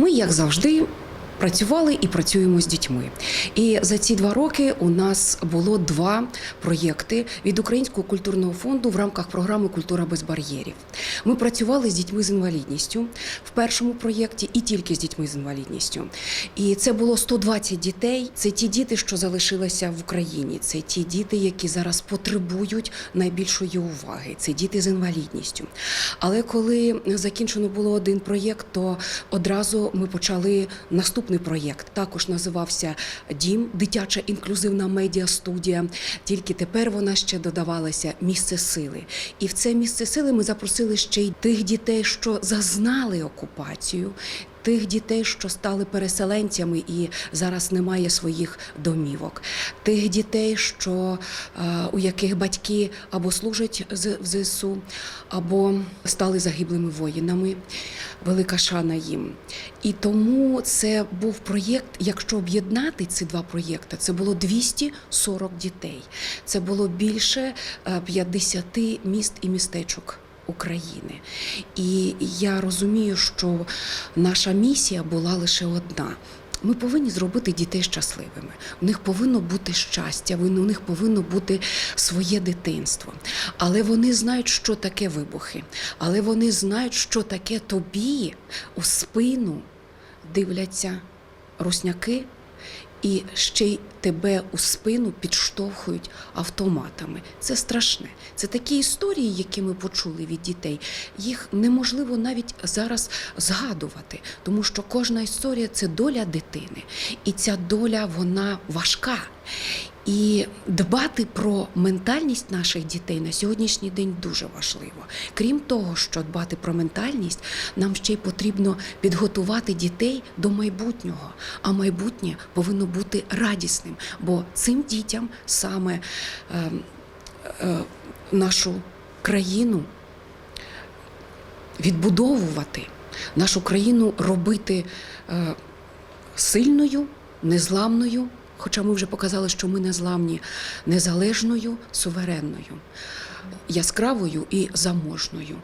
Ми, як завжди, працювали і працюємо з дітьми. І за ці два роки у нас було два проєкти від Українського культурного фонду в рамках програми Культура без бар'єрів. Ми працювали з дітьми з інвалідністю в першому проєкті і тільки з дітьми з інвалідністю. І це було 120 дітей. Це ті діти, що залишилися в Україні. Це ті діти, які зараз потребують найбільшої уваги. Це діти з інвалідністю. Але коли закінчено було один проєкт, то одразу ми почали наступний проєкт. Також називався Дім, дитяча інклюзивна медіа-студія. Тільки тепер вона ще додавалася місце сили. І в це місце сили ми запросили ще й тих дітей, що зазнали окупацію. Тих дітей, що стали переселенцями і зараз немає своїх домівок, тих дітей, що е, у яких батьки або служать в ЗСУ, або стали загиблими воїнами. Велика шана їм. І тому це був проєкт. Якщо об'єднати ці два проєкти, це було 240 дітей. Це було більше е, 50 міст і містечок. України. І я розумію, що наша місія була лише одна. Ми повинні зробити дітей щасливими. У них повинно бути щастя, у них повинно бути своє дитинство. Але вони знають, що таке вибухи. Але вони знають, що таке тобі у спину дивляться русняки і ще й тебе у спину підштовхують автоматами. Це страшне. Це такі історії, які ми почули від дітей. Їх неможливо навіть зараз згадувати, тому що кожна історія це доля дитини, і ця доля вона важка. І дбати про ментальність наших дітей на сьогоднішній день дуже важливо. Крім того, що дбати про ментальність, нам ще й потрібно підготувати дітей до майбутнього. А майбутнє повинно бути радісним, бо цим дітям саме е, е, нашу країну відбудовувати, нашу країну робити е, сильною, незламною. Хоча ми вже показали, що ми незламні, незалежною, суверенною, яскравою і заможною.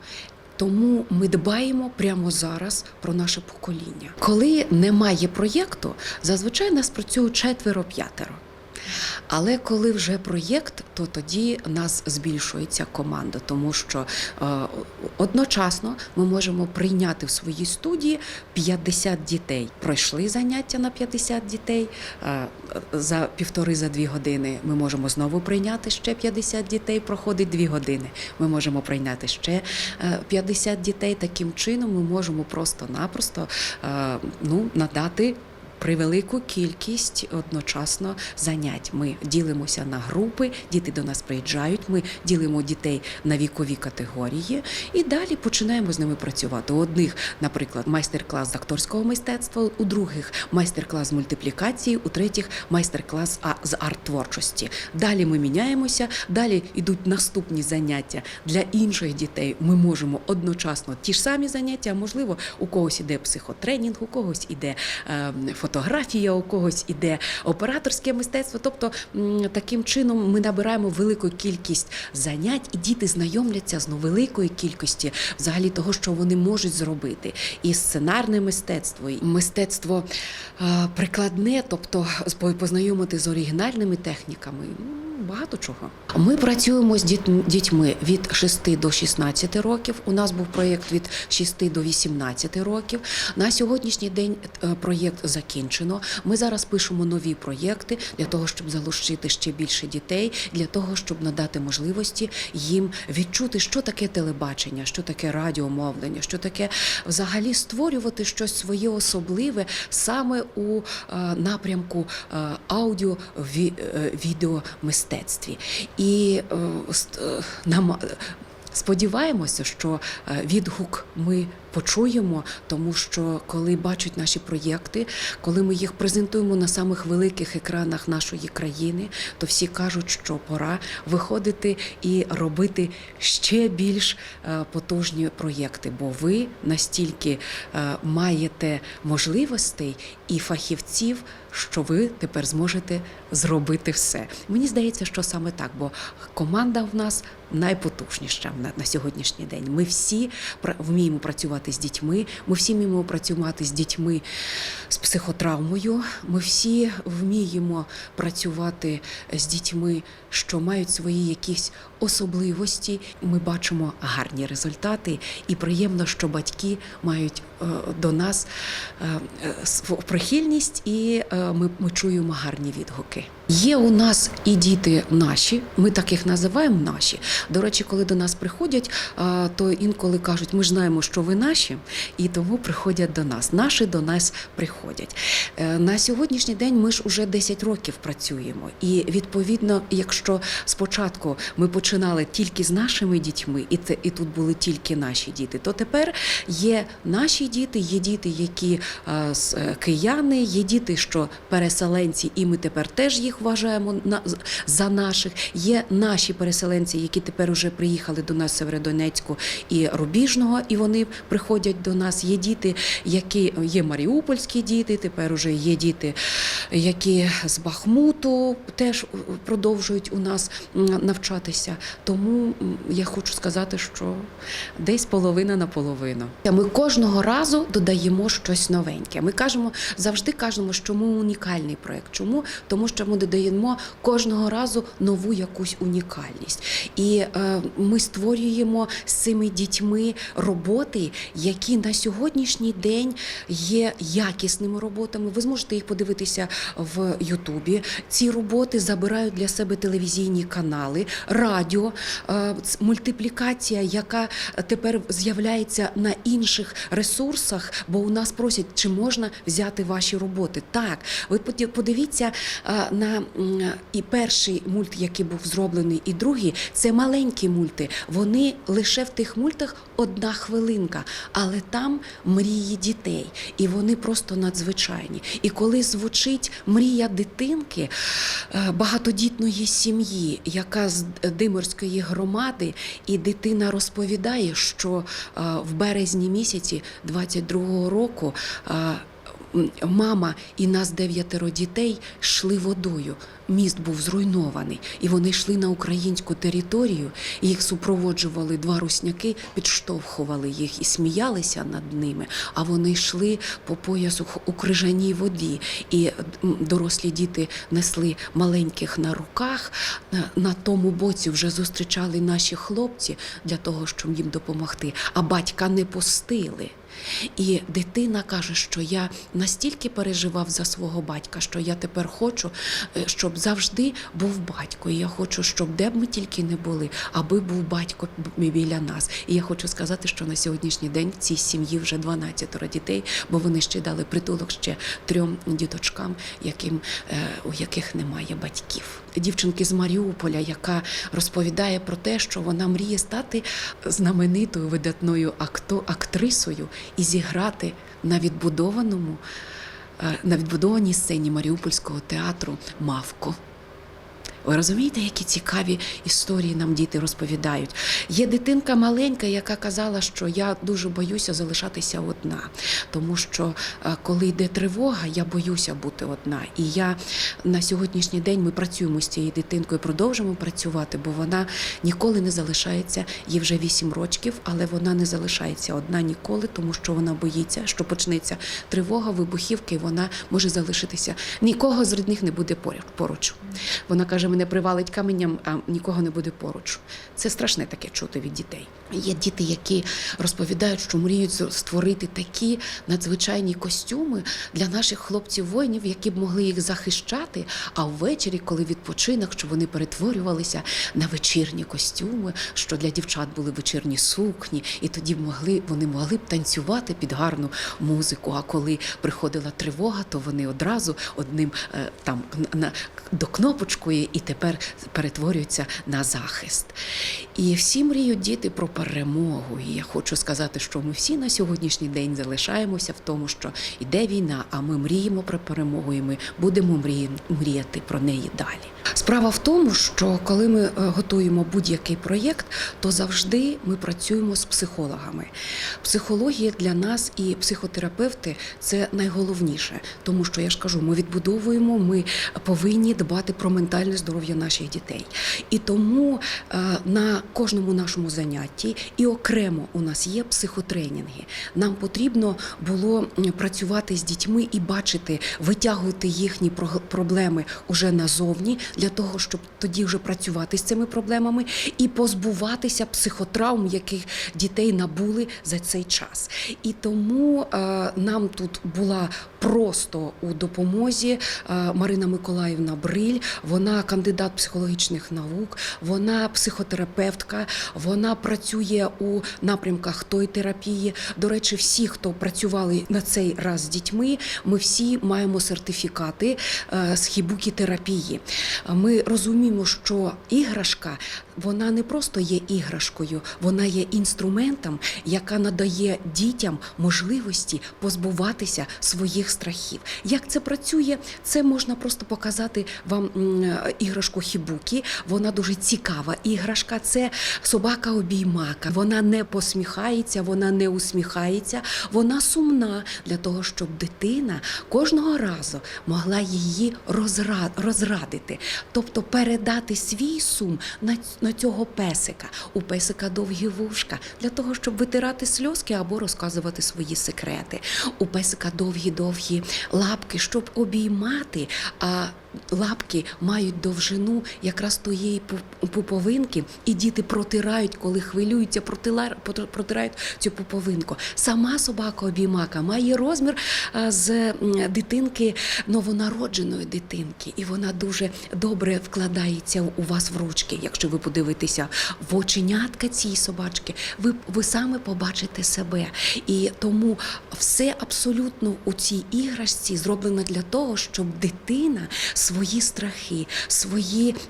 Тому ми дбаємо прямо зараз про наше покоління. Коли немає проєкту, зазвичай нас працює четверо-п'ятеро. Але коли вже проєкт, то тоді нас збільшується команда, тому що е, одночасно ми можемо прийняти в своїй студії 50 дітей. Пройшли заняття на 50 дітей. Е, за півтори за дві години ми можемо знову прийняти ще 50 дітей. Проходить дві години. Ми можемо прийняти ще е, 50 дітей. Таким чином ми можемо просто-напросто е, ну, надати превелику кількість одночасно занять. Ми ділимося на групи, діти до нас приїжджають. Ми ділимо дітей на вікові категорії і далі починаємо з ними працювати. У одних, наприклад, майстер-клас з акторського мистецтва, у других майстер-клас з мультиплікації, у третіх майстер-клас з арт-творчості. Далі ми міняємося, далі йдуть наступні заняття для інших дітей. Ми можемо одночасно ті ж самі заняття, можливо, у когось іде психотренінг, у когось іде е, фотографія, у когось іде операторське мистецтво. Тобто таким чином ми набираємо велику кількість занять, і діти знайомляться з невеликої кількості взагалі того, що вони можуть зробити. І сценарне мистецтво, і мистецтво е, прикладне, тобто познайомити з оригінальними техніками. Багато чого. Ми працюємо з діт- дітьми від 6 до 16 років. У нас був проєкт від 6 до 18 років. На сьогоднішній день е, проєкт закінчено. Ми зараз пишемо нові проєкти для того, щоб залучити ще більше дітей, для того, щоб надати можливості їм відчути, що таке телебачення, що таке радіомовлення, що таке взагалі створювати щось своє особливе саме у е, напрямку е, аудіо ві, е, відеомистецтві. І е, е, нам сподіваємося, що е, відгук ми почуємо, тому що коли бачать наші проєкти, коли ми їх презентуємо на самих великих екранах нашої країни, то всі кажуть, що пора виходити і робити ще більш е, потужні проєкти, бо ви настільки е, маєте можливостей і фахівців, що ви тепер зможете зробити все. Мені здається, що саме так, бо команда в нас найпотужніша на, сьогоднішній день. Ми всі вміємо працювати працювати з дітьми. Ми всі вміємо працювати з дітьми з психотравмою. Ми всі вміємо працювати з дітьми, що мають свої якісь особливості. Ми бачимо гарні результати, і приємно, що батьки мають е, до нас е, е, прихильність, і ми, ми чуємо гарні відгуки. Є у нас і діти наші, ми так їх називаємо наші. До речі, коли до нас приходять, то інколи кажуть, ми знаємо, що ви наші, і тому приходять до нас. Наші до нас приходять. Е, На сьогоднішній день ми ж уже 10 років працюємо. І відповідно, якщо спочатку ми починали тільки з нашими дітьми, і це і тут були тільки наші діти, то тепер є наші діти, є діти, які з- е, кияни, є діти, що переселенці, і ми тепер теж їх вважаємо на за наших. Є наші переселенці, які тепер уже приїхали до нас з Северодонецьку і Рубіжного, і вони приходять до нас. Є діти, які є маріупольські діти, тепер уже є діти, які з Бахмуту теж продовжують у нас навчатися. Тому я хочу сказати, що десь половина на половину. Ми кожного разу додаємо щось новеньке. Ми кажемо завжди кажемо, що ми унікальний проект. Чому? Тому що ми додаємо кожного разу нову якусь унікальність. І е, ми створюємо з цими дітьми роботи, які на сьогоднішній день є якісними роботами. Ви зможете їх подивитися в Ютубі. Ці роботи забирають для себе телевізійні канали, радіо, е, мультиплікація, яка тепер з'являється на інших ресурсах, бо у нас просять, чи можна взяти ваші роботи. Так, ви подивіться е, на і перший мульт, який був зроблений, і другий це маленькі мульти. Вони лише в тих мультах одна хвилинка, але там мрії дітей, і вони просто надзвичайні. І коли звучить мрія дитинки е, багатодітної сім'ї, яка з Димирської громади, і дитина розповідає, що е, в березні місяці 22-го року. Мама і нас дев'ятеро дітей йшли водою. Міст був зруйнований, і вони йшли на українську територію. Їх супроводжували два русняки, підштовхували їх і сміялися над ними. А вони йшли по поясу у крижаній воді, і дорослі діти несли маленьких на руках. На тому боці вже зустрічали наші хлопці для того, щоб їм допомогти. А батька не пустили. І дитина каже, що я настільки переживав за свого батька, що я тепер хочу, е, щоб завжди був батько. І я хочу, щоб де б ми тільки не були, аби був батько біля нас. І я хочу сказати, що на сьогоднішній день в цій сім'ї вже 12 дітей, бо вони ще дали притулок ще трьом діточкам, яким, е, у яких немає батьків. Дівчинки з Маріуполя, яка розповідає про те, що вона мріє стати знаменитою видатною акто, актрисою і зіграти на відбудованому, е, на відбудованій сцені Маріупольського театру Мавко. Ви розумієте, які цікаві історії нам діти розповідають? Є дитинка маленька, яка казала, що я дуже боюся залишатися одна, тому що е, коли йде тривога, я боюся бути одна. І я на сьогоднішній день ми працюємо з цією дитинкою, продовжимо працювати, бо вона ніколи не залишається, їй вже 8 років, але вона не залишається одна ніколи, тому що вона боїться, що почнеться тривога, вибухівки, вона може залишитися. Нікого з рідних не буде поруч. Вона каже, мене привалить каменем, а нікого не буде поруч. Це страшне таке чути від дітей. Є діти, які розповідають, що мріють створити такі надзвичайні костюми для наших хлопців-воїнів, які б могли їх захищати. А ввечері, коли відпочинок, щоб вони перетворювалися на вечірні костюми, що для дівчат були вечірні сукні, і тоді могли вони могли б танцювати під гарну музику. А коли приходила тривога, то вони одразу одним е, там на до кнопочкою і тепер перетворюються на захист. І всі мріють діти про перемогу. І я хочу сказати, що ми всі на сьогоднішній день залишаємося в тому, що йде війна, а ми мріємо про перемогу, і ми будемо мріяти про неї далі. Справа в тому, що коли ми е, готуємо будь-який проєкт, то завжди ми працюємо з психологами. Психологія для нас і психотерапевти це найголовніше, тому що я ж кажу, ми відбудовуємо, ми повинні дбати про ментальне здоров'я наших дітей. І тому е, на кожному нашому занятті і окремо у нас є психотренінги. Нам потрібно було працювати з дітьми і бачити, витягувати їхні проблеми уже назовні для того, щоб тоді вже працювати з цими проблемами і позбуватися психотравм, яких дітей набули за цей час. І тому е, нам тут була просто у допомозі е, Марина Миколаївна Бриль. Вона кандидат психологічних наук, вона психотерапевтка, вона працює у напрямках той терапії. До речі, всі, хто працювали на цей раз з дітьми, ми всі маємо сертифікати е, з хібукі-терапії. Ми розуміємо, що іграшка вона не просто є іграшкою, вона є інструментом, яка надає дітям можливості позбуватися своїх страхів. Як це працює? Це можна просто показати вам м, іграшку хібукі. Вона дуже цікава іграшка. Це собака обіймака. Вона не посміхається, вона не усміхається, вона сумна для того, щоб дитина кожного разу могла її розрадити, тобто передати свій сум на, цього песика. У песика довгі вушка для того, щоб витирати сльозки або розказувати свої секрети. У песика довгі-довгі лапки, щоб обіймати. А лапки мають довжину якраз тієї пу- пуповинки, і діти протирають, коли хвилюються, протирають цю пуповинку. Сама собака обіймака має розмір з дитинки новонародженої дитинки, і вона дуже добре вкладається у вас в ручки. Якщо ви подивитеся в оченятка цієї собачки, ви, ви саме побачите себе. І тому все абсолютно у цій іграшці зроблено для того, щоб дитина свої страхи,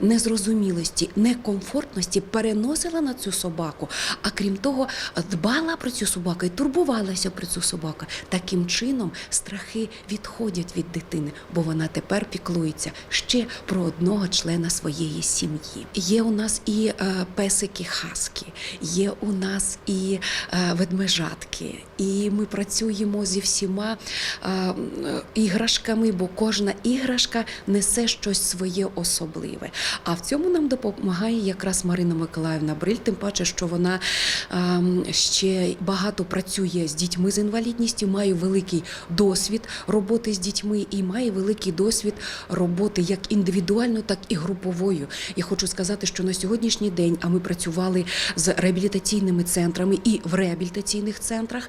незрозумілості, некомфортності переносила на цю собаку, а крім того, дбала про цю собаку і турбувалася про цю собаку. Таким чином страхи відходять від дитини, бо вона тепер піклується ще про одного члена своєї сім'ї. Є у нас і е, песики хаски, є у нас і е, ведмежатки, і ми працюємо зі всіма е, іграшками, бо кожна іграшка несе щось своє особливе. А в цьому нам допомагає якраз Марина Миколаївна Бриль, тим паче, що вона ем, ще багато працює з дітьми з інвалідністю, має великий досвід роботи з дітьми і має великий досвід роботи як індивідуально, так і груповою. Я хочу сказати, що на сьогоднішній день, а ми працювали з реабілітаційними центрами і в реабілітаційних центрах.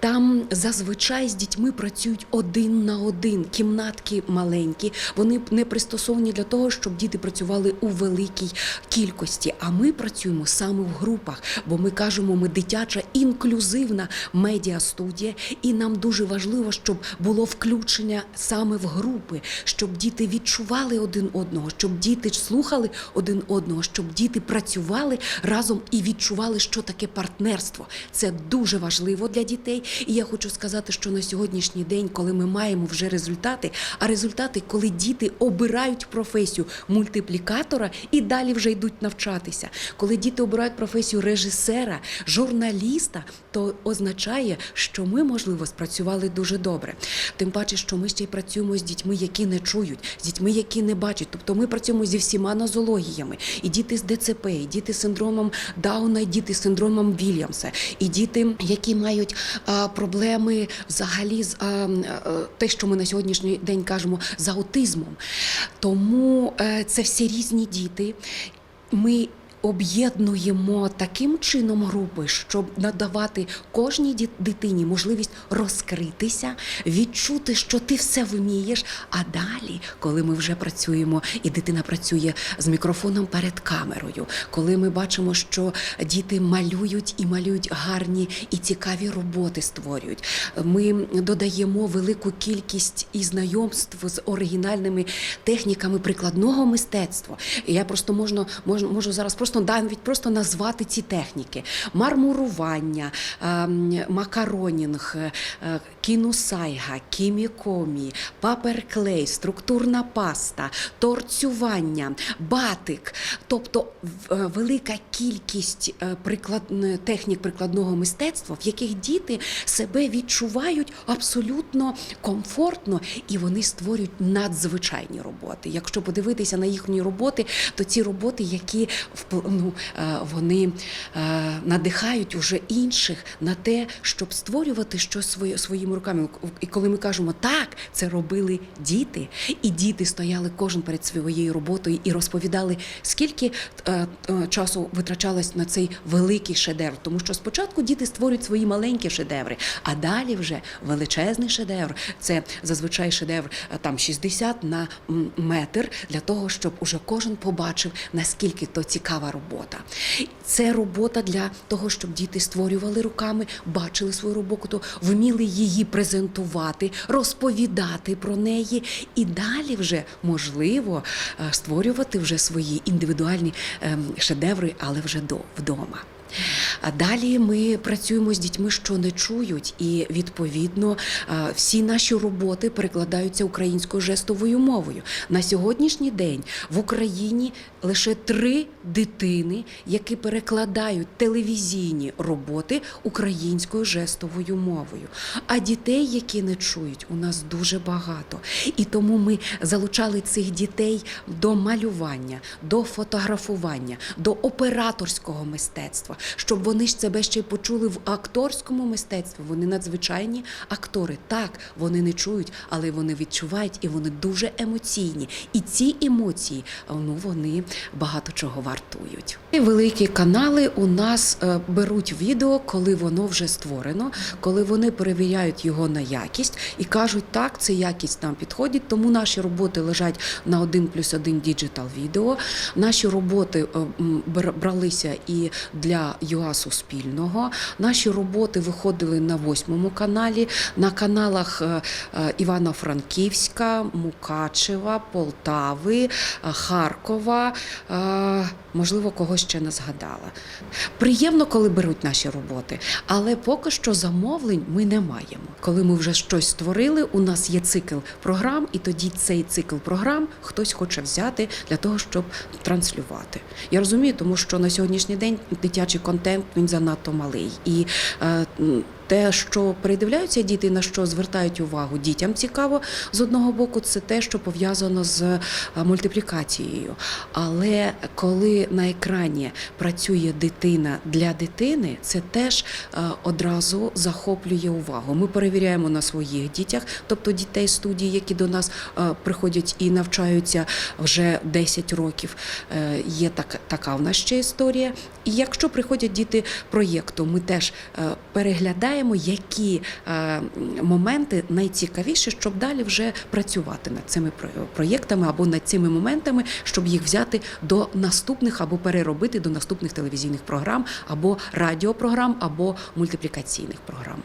Там зазвичай з дітьми працюють один на один, кімнатки маленькі. Вони не пристосовані для того, щоб діти працювали у великій кількості. А ми працюємо саме в групах, бо ми кажемо, ми дитяча інклюзивна медіастудія, і нам дуже важливо, щоб було включення саме в групи, щоб діти відчували один одного, щоб діти слухали один одного, щоб діти працювали разом і відчували, що таке партнерство. Це дуже важливо для дітей. І я хочу сказати, що на сьогоднішній день, коли ми маємо вже результати, а результати, коли діти обирають професію мультиплікатора і далі вже йдуть навчатися. Коли діти обирають професію режисера, журналіста, то означає, що ми, можливо, спрацювали дуже добре. Тим паче, що ми ще й працюємо з дітьми, які не чують, з дітьми, які не бачать. Тобто ми працюємо зі всіма нозологіями. І діти з ДЦП, і діти з синдромом Дауна, і діти з синдромом Вільямса, і діти, які мають а, проблеми взагалі з а, а, те, що ми на сьогоднішній день кажемо, з аутизмом. Тому це всі різні діти. Ми об'єднуємо таким чином групи, щоб надавати кожній дитині можливість розкритися, відчути, що ти все вмієш. А далі, коли ми вже працюємо, і дитина працює з мікрофоном перед камерою, коли ми бачимо, що діти малюють і малюють гарні і цікаві роботи створюють. Ми додаємо велику кількість і знайомств з оригінальними техніками прикладного мистецтва. Я просто можна, можу, зараз просто навіть просто назвати ці техніки: мармурування, ем, макаронінг, е, кінусайга, кімікомі, паперклей, структурна паста, торцювання, батик, тобто е, велика кількість е, приклад... технік прикладного мистецтва, в яких діти себе відчувають абсолютно комфортно і вони створюють надзвичайні роботи. Якщо подивитися на їхні роботи, то ці роботи, які впл- ну, е, вони е, надихають уже інших на те, щоб створювати щось своїми руками. І коли ми кажемо так, це робили діти, і діти стояли кожен перед своєю роботою і розповідали, скільки е, часу витрачалось на цей великий шедевр. Тому що спочатку діти створюють свої маленькі шедеври, а далі вже величезний шедевр. Це зазвичай шедевр там 60 на метр для того, щоб уже кожен побачив, наскільки то цікава робота. Це робота для того, щоб діти створювали руками, бачили свою роботу, вміли її презентувати, розповідати про неї, і далі вже можливо е, створювати вже свої індивідуальні ем, шедеври, але вже до вдома. Далі ми працюємо з дітьми, що не чують, і відповідно всі наші роботи перекладаються українською жестовою мовою. На сьогоднішній день в Україні лише три дитини, які перекладають телевізійні роботи українською жестовою мовою. А дітей, які не чують, у нас дуже багато. І тому ми залучали цих дітей до малювання, до фотографування, до операторського мистецтва, щоб вони ж себе ще й почули в акторському мистецтві. Вони надзвичайні актори. Так, вони не чують, але вони відчувають і вони дуже емоційні. І ці емоції, ну вони багато чого вартують. Великі канали у нас е, беруть відео, коли воно вже створено, коли вони перевіряють його на якість і кажуть, так, це якість нам підходить. Тому наші роботи лежать на 1 плюс 1 діджитал відео. Наші роботи е, бралися і для ЮА Суспільного. Наші роботи виходили на восьмому каналі, на каналах е, е, Івано-Франківська, Мукачева, Полтави, е, Харкова. Можливо, когось ще не згадала. Приємно, коли беруть наші роботи, але поки що замовлень ми не маємо. Коли ми вже щось створили, у нас є цикл програм, і тоді цей цикл програм хтось хоче взяти для того, щоб транслювати. Я розумію, тому що на сьогоднішній день дитячий контент він занадто малий. І е, те, що передивляються діти, на що звертають увагу дітям цікаво з одного боку, це те, що пов'язано з е, мультиплікацією. Але коли на екрані працює дитина для дитини, це теж е, одразу захоплює увагу. Ми перевіряємо на своїх дітях, тобто дітей студії, які до нас е, приходять і навчаються вже 10 років. Є так, така в нас ще історія. І якщо приходять діти проєкту, ми теж е, переглядаємо, які е, моменти найцікавіші, щоб далі вже працювати над цими про- проєктами або над цими моментами, щоб їх взяти до наступних або переробити до наступних телевізійних програм, або радіопрограм, або мультиплікаційних програм.